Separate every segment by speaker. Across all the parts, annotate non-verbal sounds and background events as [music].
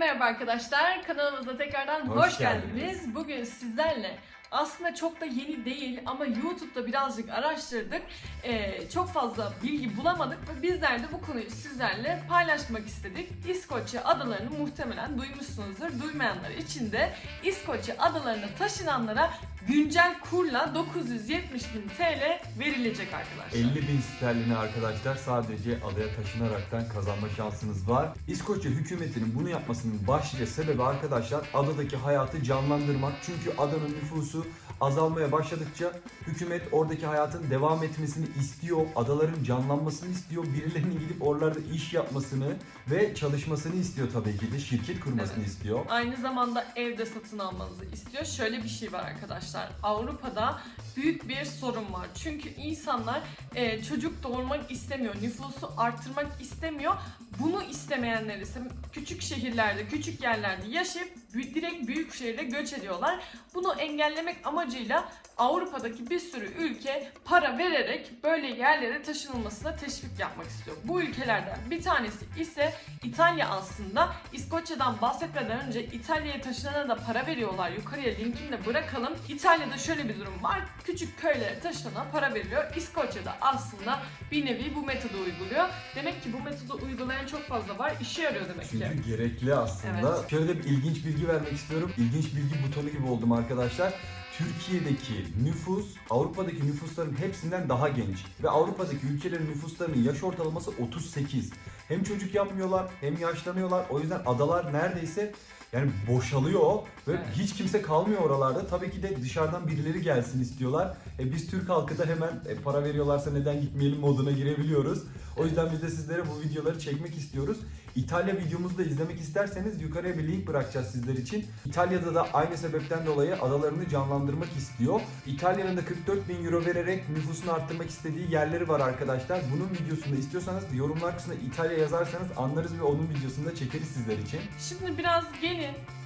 Speaker 1: merhaba arkadaşlar. Kanalımıza tekrardan hoş,
Speaker 2: Hoş
Speaker 1: geldiniz.
Speaker 2: geldiniz.
Speaker 1: Bugün sizlerle aslında çok da yeni değil ama YouTube'da birazcık araştırdık. Ee, çok fazla bilgi bulamadık ve bizler de bu konuyu sizlerle paylaşmak istedik. İskoçya adalarını muhtemelen duymuşsunuzdur. Duymayanlar için de İskoçya adalarına taşınanlara güncel kurla 970 bin TL verilecek arkadaşlar.
Speaker 2: 50 bin sterlini arkadaşlar sadece adaya taşınaraktan kazanma şansınız var. İskoçya hükümetinin bunu yapmasının başlıca sebebi arkadaşlar adadaki hayatı canlandırmak. Çünkü adanın nüfusu azalmaya başladıkça hükümet oradaki hayatın devam etmesini istiyor. Adaların canlanmasını istiyor. Birilerinin gidip oralarda iş yapmasını ve çalışmasını istiyor tabii ki de. Şirket kurmasını
Speaker 1: Evet.
Speaker 2: istiyor.
Speaker 1: Aynı zamanda evde satın almanızı istiyor. Şöyle bir şey var arkadaşlar. Avrupa'da büyük bir sorun var. Çünkü insanlar e, çocuk doğurmak istemiyor, nüfusu arttırmak istemiyor. Bunu istemeyenler ise küçük şehirlerde, küçük yerlerde yaşayıp direkt büyük şehirde göç ediyorlar. Bunu engellemek amacıyla Avrupa'daki bir sürü ülke para vererek böyle yerlere taşınılmasına teşvik yapmak istiyor. Bu ülkelerden bir tanesi ise İtalya aslında. İskoçya'dan bahsetmeden önce İtalya'ya taşınana da para veriyorlar. Yukarıya linkini de bırakalım. İtalya'da şöyle bir durum var. Küçük köylere taşınana para veriliyor. İskoçya'da aslında bir nevi bu metodu uyguluyor. Demek ki bu metodu uygulayan çok fazla var. İşe yarıyor demek ki.
Speaker 2: Çünkü gerekli aslında.
Speaker 1: Evet.
Speaker 2: Şöyle bir ilginç bilgi vermek istiyorum. İlginç bilgi butonu gibi oldum arkadaşlar. Türkiye'deki nüfus Avrupa'daki nüfusların hepsinden daha genç. Ve Avrupa'daki ülkelerin nüfuslarının yaş ortalaması 38. Hem çocuk yapmıyorlar hem yaşlanıyorlar. O yüzden adalar neredeyse yani boşalıyor ve
Speaker 1: Evet.
Speaker 2: hiç kimse kalmıyor oralarda. Tabii ki de dışarıdan birileri gelsin istiyorlar. E biz Türk halkı da hemen e, para veriyorlarsa neden gitmeyelim moduna girebiliyoruz. O yüzden biz de sizlere bu videoları çekmek istiyoruz. İtalya videomuzu da izlemek isterseniz yukarıya bir link bırakacağız sizler için. İtalya'da da aynı sebepten dolayı adalarını canlandırmak istiyor. İtalya'nın da 44 bin euro vererek nüfusunu arttırmak istediği yerleri var arkadaşlar. Bunun videosunu da istiyorsanız yorumlar kısmına İtalya yazarsanız anlarız ve onun videosunu da çekeriz sizler için.
Speaker 1: Şimdi biraz gelin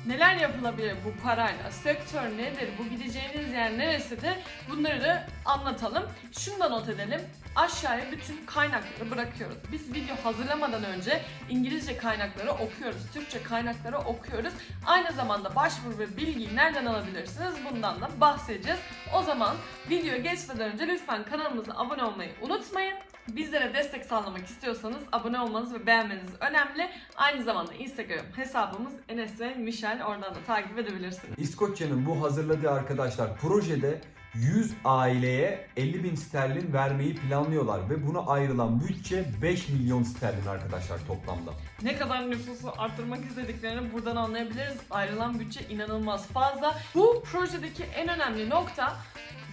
Speaker 1: neler yapılabilir bu parayla, sektör nedir, bu gideceğiniz yer neresidir bunları da anlatalım. Şunu da not edelim, aşağıya bütün kaynakları bırakıyoruz. Biz video hazırlamadan önce İngilizce kaynakları okuyoruz, Türkçe kaynakları okuyoruz. Aynı zamanda başvuru ve bilgiyi nereden alabilirsiniz bundan da bahsedeceğiz. O zaman videoya geçmeden önce lütfen kanalımıza abone olmayı unutmayın. Bizlere destek sağlamak istiyorsanız abone olmanız ve beğenmeniz önemli. Aynı zamanda Instagram hesabımız Enes ve Michel oradan da takip edebilirsiniz.
Speaker 2: İskoçya'nın bu hazırladığı arkadaşlar projede 100 aileye 50 bin sterlin vermeyi planlıyorlar ve buna ayrılan bütçe 5 milyon sterlin arkadaşlar toplamda.
Speaker 1: Ne kadar nüfusu arttırmak istediklerini buradan anlayabiliriz. Ayrılan bütçe inanılmaz fazla. Bu projedeki en önemli nokta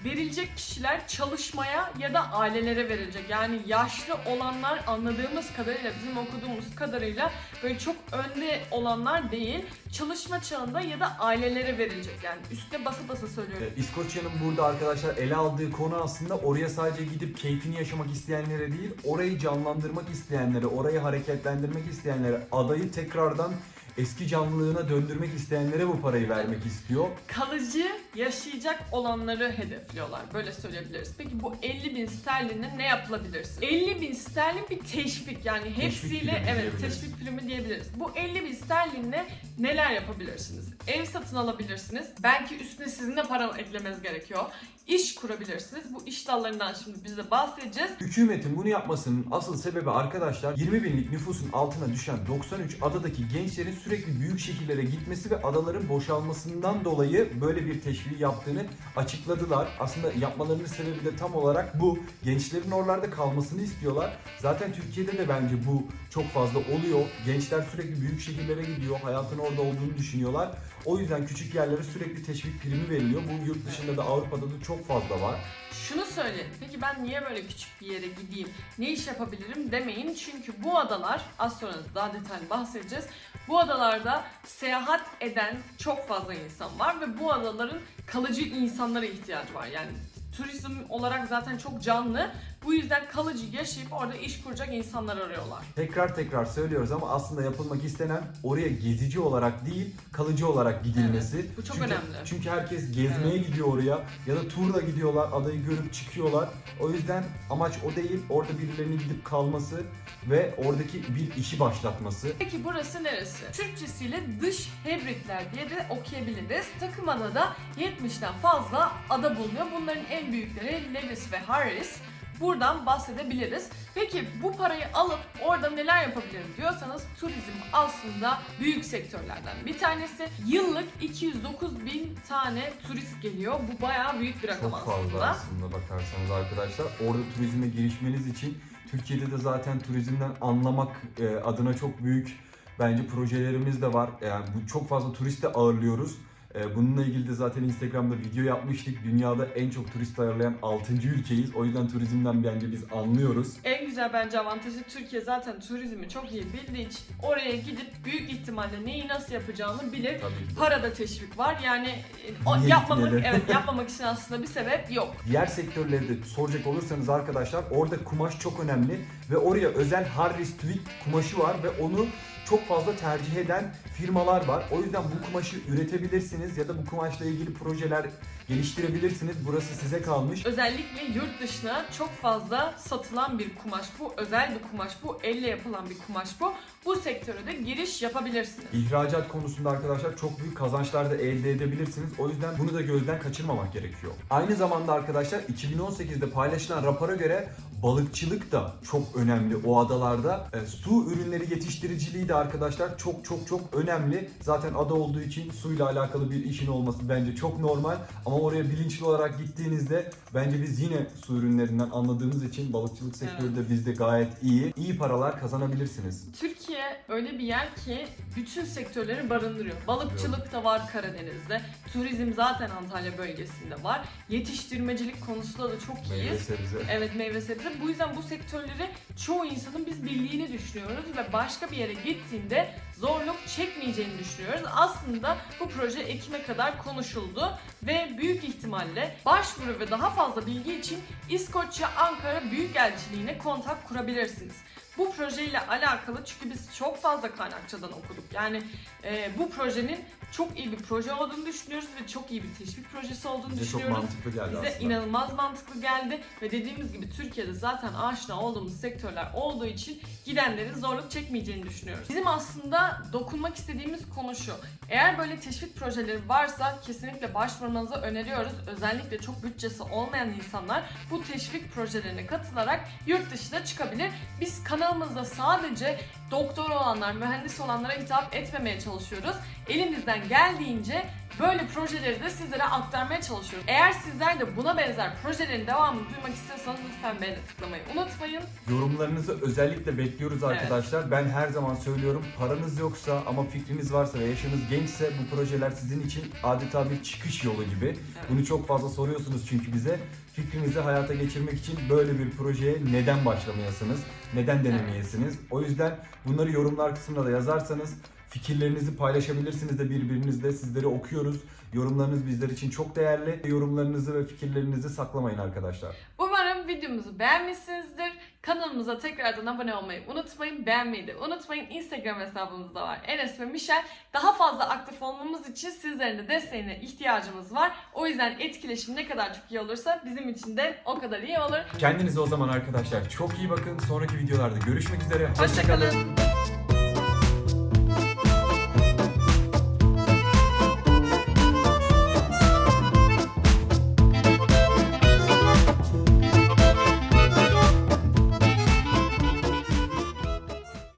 Speaker 1: verilecek kişiler çalışmaya ya da ailelere verilecek. Yani yaşlı olanlar anladığımız kadarıyla bizim okuduğumuz kadarıyla böyle çok önde olanlar değil çalışma çağında ya da ailelere verilecek. Yani üstte basa basa söylüyorum.
Speaker 2: Ee, İskoçya'nın burada arkadaşlar ele aldığı konu aslında oraya sadece gidip keyfini yaşamak isteyenlere değil, orayı canlandırmak isteyenlere, orayı hareketlendirmek isteyenlere, adayı tekrardan eski canlılığına döndürmek isteyenlere bu parayı vermek istiyor.
Speaker 1: kalıcı yaşayacak olanları hedefliyorlar. Böyle söyleyebiliriz. Peki bu 50 bin sterlinle ne yapılabilirsin? 50 bin sterlin bir teşvik yani
Speaker 2: Teşvik
Speaker 1: hepsiyle
Speaker 2: primi
Speaker 1: evet teşvik primi diyebiliriz. Bu 50 bin sterlinle neler yapabilirsiniz? Ev satın alabilirsiniz. Belki üstüne sizin de para eklemeniz gerekiyor. İş kurabilirsiniz. Bu iş dallarından şimdi biz de bahsedeceğiz.
Speaker 2: Hükümetin bunu yapmasının asıl sebebi arkadaşlar 20 binlik nüfusun altına düşen 93 adadaki gençlerin sürekli büyük şehirlere gitmesi ve adaların boşalmasından dolayı böyle bir teşvik yaptığını açıkladılar. Aslında yapmalarının sebebi de tam olarak bu. Gençlerin oralarda kalmasını istiyorlar. Zaten Türkiye'de de bence bu çok fazla oluyor. Gençler sürekli büyük şehirlere gidiyor. Hayatın orada olduğunu düşünüyorlar. O yüzden küçük yerlere sürekli teşvik primi veriliyor. Bu yurt dışında da Avrupa'da da çok fazla var.
Speaker 1: Şunu söyleyin. Peki ben niye böyle küçük bir yere gideyim? Ne iş yapabilirim demeyin. Çünkü bu adalar az sonra daha detaylı bahsedeceğiz. Bu adalarda seyahat eden çok fazla insan var ve bu adaların kalıcı insanlara ihtiyacı var. Yani turizm olarak zaten çok canlı Bu yüzden kalıcı yaşayıp orada iş kuracak insanlar arıyorlar.
Speaker 2: Tekrar tekrar söylüyoruz ama aslında yapılmak istenen oraya gezici olarak değil kalıcı olarak gidilmesi.
Speaker 1: Evet, bu çok
Speaker 2: çünkü,
Speaker 1: önemli.
Speaker 2: Çünkü herkes gezmeye gidiyor oraya ya da turla gidiyorlar adayı görüp çıkıyorlar. O yüzden amaç o değil orada birilerinin gidip kalması ve oradaki bir işi başlatması.
Speaker 1: Peki burası neresi? Türkçesiyle dış Hebritler diye de okuyabiliriz. Takım adada 70'ten fazla ada bulunuyor. Bunların en büyükleri Lewis ve Harris. Buradan bahsedebiliriz. Peki bu parayı alıp orada neler yapabilirim diyorsanız turizm aslında büyük sektörlerden bir tanesi. Yıllık 209 bin tane turist geliyor. Bu bayağı büyük bir rakam
Speaker 2: Çok
Speaker 1: aslında.
Speaker 2: fazla aslında bakarsanız arkadaşlar. Orada turizme girişmeniz için Türkiye'de de zaten turizmden anlamak e, adına çok büyük bence projelerimiz de var. Yani bu çok fazla turist de ağırlıyoruz. E, Bununla ilgili de zaten Instagram'da video yapmıştık. Dünyada en çok turist ağırlayan 6. ülkeyiz. O yüzden turizmden bence biz anlıyoruz.
Speaker 1: En güzel bence avantajı Türkiye zaten turizmi çok iyi bildiği için oraya gidip büyük ihtimalle neyi nasıl yapacağını bilir. Parada teşvik var yani e, o
Speaker 2: Niye
Speaker 1: yapmamak
Speaker 2: gitmeli?
Speaker 1: evet yapmamak için aslında bir sebep yok. [laughs]
Speaker 2: Diğer sektörleri de soracak olursanız arkadaşlar orada kumaş çok önemli ve oraya özel Harris Tweed kumaşı var ve onu çok fazla tercih eden firmalar var. O yüzden bu kumaşı üretebilirsiniz ya da bu kumaşla ilgili projeler geliştirebilirsiniz. Burası size kalmış.
Speaker 1: Özellikle yurt dışına çok fazla satılan bir kumaş bu. Özel bir kumaş bu. Elle yapılan bir kumaş bu. Bu sektöre de giriş yapabilirsiniz.
Speaker 2: İhracat konusunda arkadaşlar çok büyük kazançlar da elde edebilirsiniz. O yüzden bunu da gözden kaçırmamak gerekiyor. Aynı zamanda arkadaşlar 2018'de paylaşılan rapora göre balıkçılık da çok önemli o adalarda. E, su ürünleri yetiştiriciliği de arkadaşlar çok çok çok önemli. Zaten ada olduğu için suyla alakalı bir işin olması bence çok normal. Ama oraya bilinçli olarak gittiğinizde bence biz yine su ürünlerinden anladığımız için balıkçılık sektörü de bizde gayet iyi. İyi paralar kazanabilirsiniz.
Speaker 1: Türkiye öyle bir yer ki bütün sektörleri barındırıyor. Balıkçılık da var Karadeniz'de. Turizm zaten Antalya bölgesinde var. Yetiştirmecilik konusunda da çok
Speaker 2: Meyve
Speaker 1: iyiyiz.
Speaker 2: sebze.
Speaker 1: Evet meyve sebze. Bu yüzden bu sektörleri çoğu insanın biz bildiğini düşünüyoruz ve başka bir yere gittiğinde zorluk çekmeyeceğini düşünüyoruz. Aslında bu proje Ekim'e kadar konuşuldu ve büyük ihtimalle başvuru ve daha fazla bilgi için İskoçya Ankara Büyükelçiliğine kontak kurabilirsiniz. Bu projeyle alakalı çünkü biz çok fazla kaynakçadan okuduk. Yani e, bu projenin çok iyi bir proje olduğunu düşünüyoruz ve çok iyi bir teşvik projesi olduğunu
Speaker 2: Bize çok
Speaker 1: düşünüyoruz.
Speaker 2: mantıklı geldi
Speaker 1: Bize
Speaker 2: aslında.
Speaker 1: inanılmaz mantıklı geldi ve dediğimiz gibi Türkiye'de zaten aşina olduğumuz sektörler olduğu için gidenlerin zorluk çekmeyeceğini düşünüyoruz. Bizim aslında dokunmak istediğimiz konu şu. Eğer böyle teşvik projeleri varsa kesinlikle başvurmanızı öneriyoruz. Özellikle çok bütçesi olmayan insanlar bu teşvik projelerine katılarak yurt dışına çıkabilir. Biz kanalımızda sadece doktor olanlar, mühendis olanlara hitap etmemeye çalışıyoruz. Elimizden geldiğince böyle projeleri de sizlere aktarmaya çalışıyoruz. Eğer sizler de buna benzer projelerin devamını duymak istiyorsanız lütfen beğeni tıklamayı unutmayın.
Speaker 2: Yorumlarınızı özellikle bekliyoruz arkadaşlar. Ben her zaman söylüyorum paranız yoksa ama fikriniz varsa ve yaşınız gençse bu projeler sizin için adeta bir çıkış yolu gibi. Bunu çok fazla soruyorsunuz çünkü bize. Fikrinizi hayata geçirmek için böyle bir projeye neden başlamayasınız? Neden denemeyesiniz? O yüzden bunları yorumlar kısmına da yazarsanız fikirlerinizi paylaşabilirsiniz de birbirinizle. Sizleri okuyoruz. Yorumlarınız bizler için çok değerli. Yorumlarınızı ve fikirlerinizi saklamayın arkadaşlar.
Speaker 1: Umarım videomuzu beğenmişsinizdir. Kanalımıza tekrardan abone olmayı unutmayın. Beğenmeyi de unutmayın. Instagram hesabımız da var. Enes ve Michel. Daha fazla aktif olmamız için sizlerin de desteğine ihtiyacımız var. O yüzden etkileşim ne kadar çok iyi olursa bizim için de o kadar iyi olur.
Speaker 2: Kendinize o zaman arkadaşlar çok iyi bakın. Sonraki videolarda görüşmek üzere.
Speaker 1: Hoşçakalın.